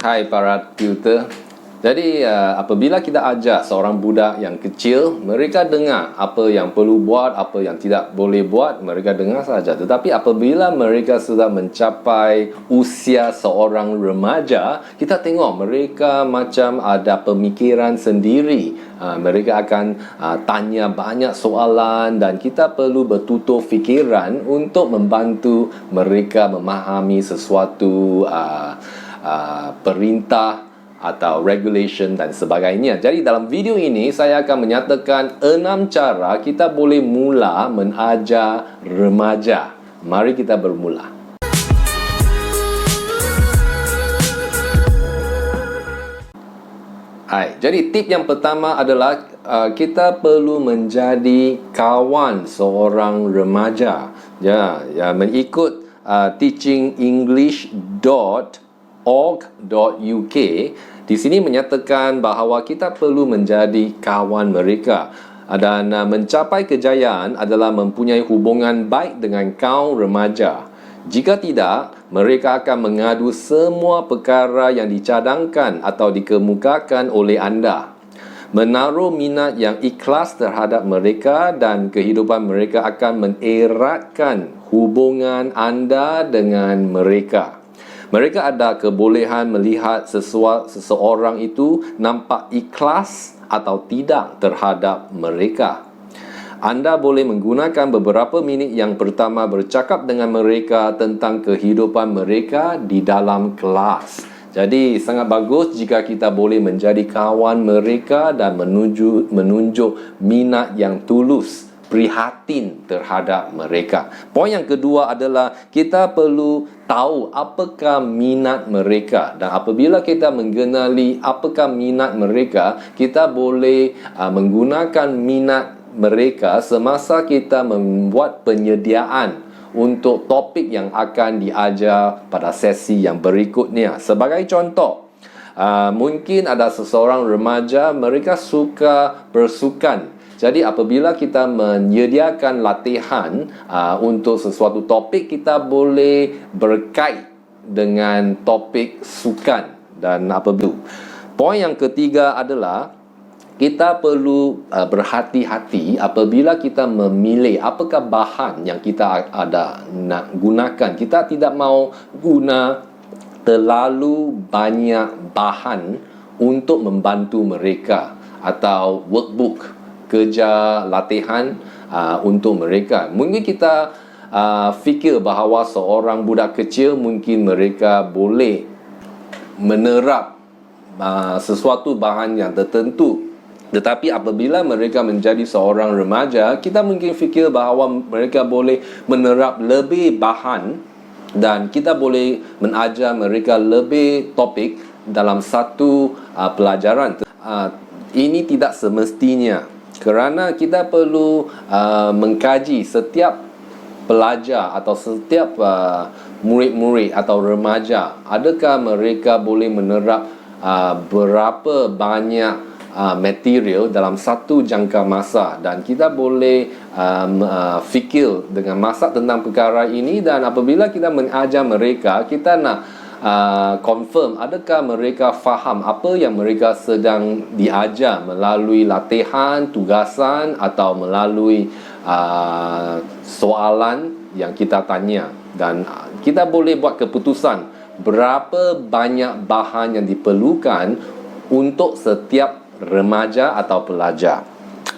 Hai para tutor. Jadi uh, apabila kita ajar seorang budak yang kecil, mereka dengar apa yang perlu buat, apa yang tidak boleh buat, mereka dengar saja. Tetapi apabila mereka sudah mencapai usia seorang remaja, kita tengok mereka macam ada pemikiran sendiri. Uh, mereka akan uh, tanya banyak soalan dan kita perlu bertutur fikiran untuk membantu mereka memahami sesuatu uh, uh, perintah atau regulation dan sebagainya. Jadi dalam video ini saya akan menyatakan enam cara kita boleh mula mengajar remaja. Mari kita bermula. Hai, jadi tip yang pertama adalah uh, kita perlu menjadi kawan seorang remaja. Ya, ya mengikut uh, teachingenglish.com org.uk di sini menyatakan bahawa kita perlu menjadi kawan mereka dan uh, mencapai kejayaan adalah mempunyai hubungan baik dengan kaum remaja. Jika tidak, mereka akan mengadu semua perkara yang dicadangkan atau dikemukakan oleh anda. Menaruh minat yang ikhlas terhadap mereka dan kehidupan mereka akan mengeratkan hubungan anda dengan mereka. Mereka ada kebolehan melihat seseorang itu nampak ikhlas atau tidak terhadap mereka. Anda boleh menggunakan beberapa minit yang pertama bercakap dengan mereka tentang kehidupan mereka di dalam kelas. Jadi sangat bagus jika kita boleh menjadi kawan mereka dan menunjuk menunjuk minat yang tulus prihatin terhadap mereka. Poin yang kedua adalah kita perlu tahu apakah minat mereka dan apabila kita mengenali apakah minat mereka, kita boleh uh, menggunakan minat mereka semasa kita membuat penyediaan untuk topik yang akan diajar pada sesi yang berikutnya. Sebagai contoh, uh, mungkin ada seseorang remaja mereka suka bersukan jadi apabila kita menyediakan latihan uh, untuk sesuatu topik kita boleh berkait dengan topik sukan dan apabila poin yang ketiga adalah kita perlu uh, berhati-hati apabila kita memilih apakah bahan yang kita ada nak gunakan. Kita tidak mau guna terlalu banyak bahan untuk membantu mereka atau workbook kerja latihan uh, untuk mereka. Mungkin kita uh, fikir bahawa seorang budak kecil mungkin mereka boleh menerap uh, sesuatu bahan yang tertentu. Tetapi apabila mereka menjadi seorang remaja, kita mungkin fikir bahawa mereka boleh menerap lebih bahan dan kita boleh mengajar mereka lebih topik dalam satu uh, pelajaran. Uh, ini tidak semestinya kerana kita perlu uh, mengkaji setiap pelajar atau setiap uh, murid-murid atau remaja adakah mereka boleh menerap uh, berapa banyak uh, material dalam satu jangka masa. Dan kita boleh um, uh, fikir dengan masa tentang perkara ini. Dan apabila kita mengajar mereka kita nak uh, confirm adakah mereka faham apa yang mereka sedang diajar melalui latihan, tugasan atau melalui uh, soalan yang kita tanya dan kita boleh buat keputusan berapa banyak bahan yang diperlukan untuk setiap remaja atau pelajar.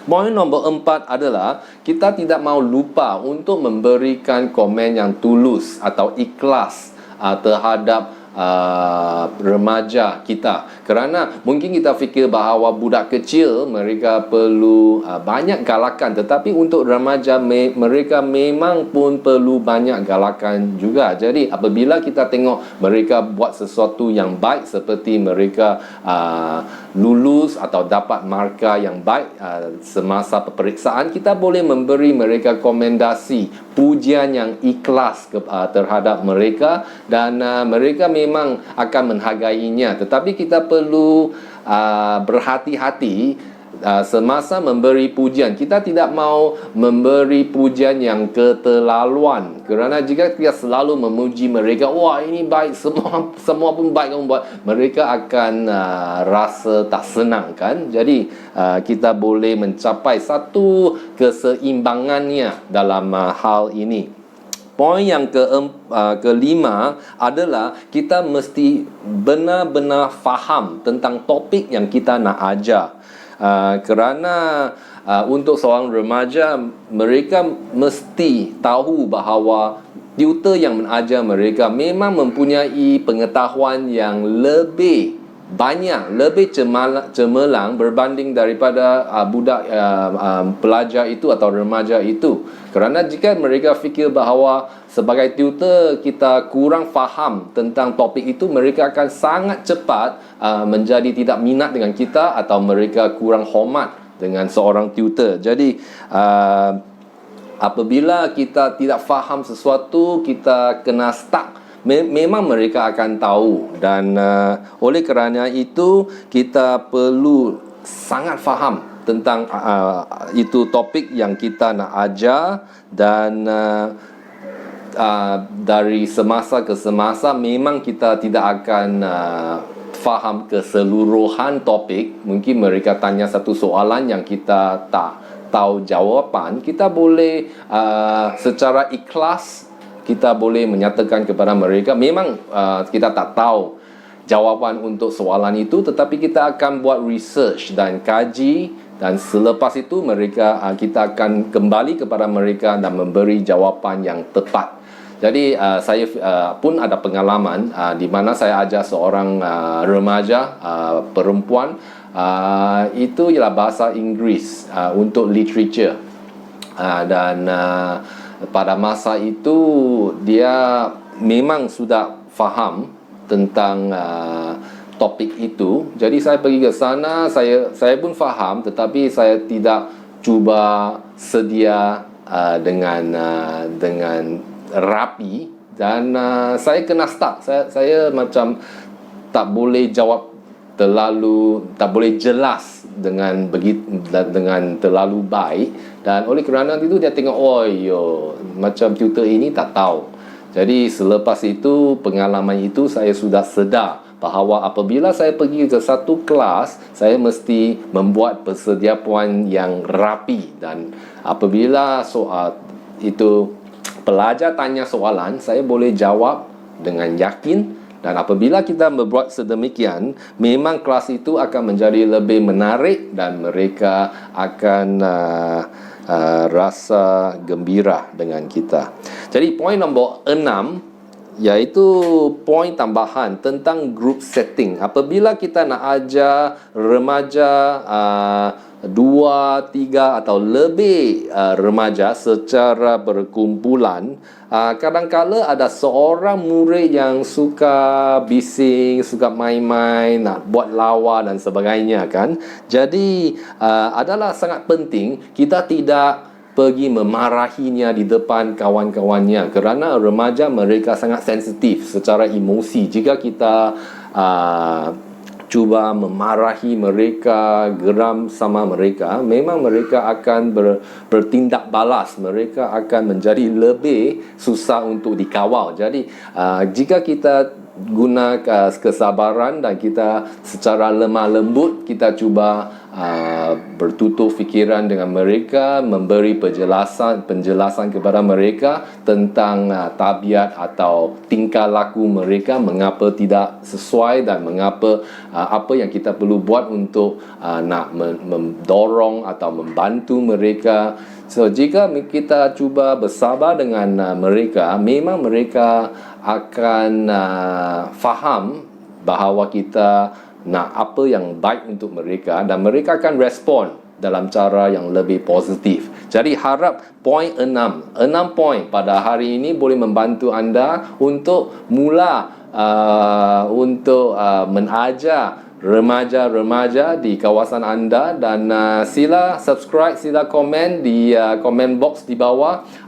Poin nombor empat adalah kita tidak mahu lupa untuk memberikan komen yang tulus atau ikhlas uh, terhadap uh, remaja kita. Kerana mungkin kita fikir bahawa budak kecil mereka perlu uh, banyak galakan. Tetapi untuk remaja me- mereka memang pun perlu banyak galakan juga. Jadi apabila kita tengok mereka buat sesuatu yang baik seperti mereka uh, lulus atau dapat markah yang baik uh, semasa peperiksaan kita boleh memberi mereka komendasi pujian yang ikhlas ke, uh, terhadap mereka dan uh, mereka memang akan menghargainya tetapi kita perlu uh, berhati-hati uh, semasa memberi pujian. Kita tidak mau memberi pujian yang keterlaluan. Kerana jika kita selalu memuji mereka wah ini baik. Semua semua pun baik kamu buat. Mereka akan uh, rasa tak senang kan? Jadi uh, kita boleh mencapai satu keseimbangannya dalam uh, hal ini. Poin yang ke uh, kelima adalah kita mesti benar-benar faham tentang topik yang kita nak ajar. Uh, kerana uh, untuk seorang remaja mereka mesti tahu bahawa tutor yang mengajar mereka memang mempunyai pengetahuan yang lebih banyak lebih cemerlang berbanding daripada uh, budak uh, uh, pelajar itu atau remaja itu. Kerana jika mereka fikir bahawa sebagai tutor kita kurang faham tentang topik itu mereka akan sangat cepat uh, menjadi tidak minat dengan kita atau mereka kurang hormat dengan seorang tutor. Jadi uh, apabila kita tidak faham sesuatu kita kena stuck me- memang mereka akan tahu dan uh, oleh kerana itu kita perlu sangat faham tentang uh, itu topik yang kita nak ajar dan uh, uh, dari semasa ke semasa memang kita tidak akan uh, faham keseluruhan topik. Mungkin mereka tanya satu soalan yang kita tak tahu jawapan kita boleh uh, secara ikhlas kita boleh menyatakan kepada mereka memang uh, kita tak tahu jawapan untuk soalan itu tetapi kita akan buat research dan kaji dan selepas itu mereka uh, kita akan kembali kepada mereka dan memberi jawapan yang tepat. Jadi uh, saya uh, pun ada pengalaman uh, di mana saya ajar seorang uh, remaja uh, perempuan uh, itu ialah bahasa Inggeris uh, untuk literature. Uh, dan uh, pada masa itu dia memang sudah faham tentang uh, topik itu. Jadi saya pergi ke sana saya saya pun faham tetapi saya tidak cuba sedia uh, dengan uh, dengan rapi. Dan uh, saya kena stuck saya saya macam tak boleh jawab terlalu tak boleh jelas dengan begitu dengan terlalu baik. Dan oleh kerana itu dia tengok oh yo macam tutor ini tak tahu. Jadi selepas itu pengalaman itu saya sudah sedar bahawa apabila saya pergi ke satu kelas saya mesti membuat persediaan yang rapi. Dan apabila soal itu pelajar tanya soalan saya boleh jawab dengan yakin dan apabila kita membuat sedemikian, memang kelas itu akan menjadi lebih menarik dan mereka akan uh, uh, rasa gembira dengan kita. Jadi poin nombor enam iaitu poin tambahan tentang group setting. Apabila kita nak ajar remaja uh, dua, tiga atau lebih uh, remaja secara berkumpulan, uh, kadang-kala ada seorang murid yang suka bising, suka main-main, nak buat lawa dan sebagainya kan. Jadi uh, adalah sangat penting kita tidak pergi memarahinya di depan kawan-kawannya kerana remaja mereka sangat sensitif secara emosi jika kita uh, cuba memarahi mereka, geram sama mereka, memang mereka akan ber, bertindak balas. Mereka akan menjadi lebih susah untuk dikawal. Jadi, uh, jika kita guna kesabaran dan kita secara lemah lembut kita cuba uh, bertutur fikiran dengan mereka memberi penjelasan penjelasan kepada mereka tentang uh, tabiat atau tingkah laku mereka mengapa tidak sesuai dan mengapa uh, apa yang kita perlu buat untuk uh, nak mendorong atau membantu mereka. So jika kita cuba bersabar dengan uh, mereka, memang mereka akan uh, faham bahawa kita nak apa yang baik untuk mereka dan mereka akan respon dalam cara yang lebih positif. Jadi harap poin enam, enam poin pada hari ini boleh membantu anda untuk mula uh, untuk uh, menajar remaja-remaja di kawasan anda dan uh, sila subscribe, sila komen di uh, komen box di bawah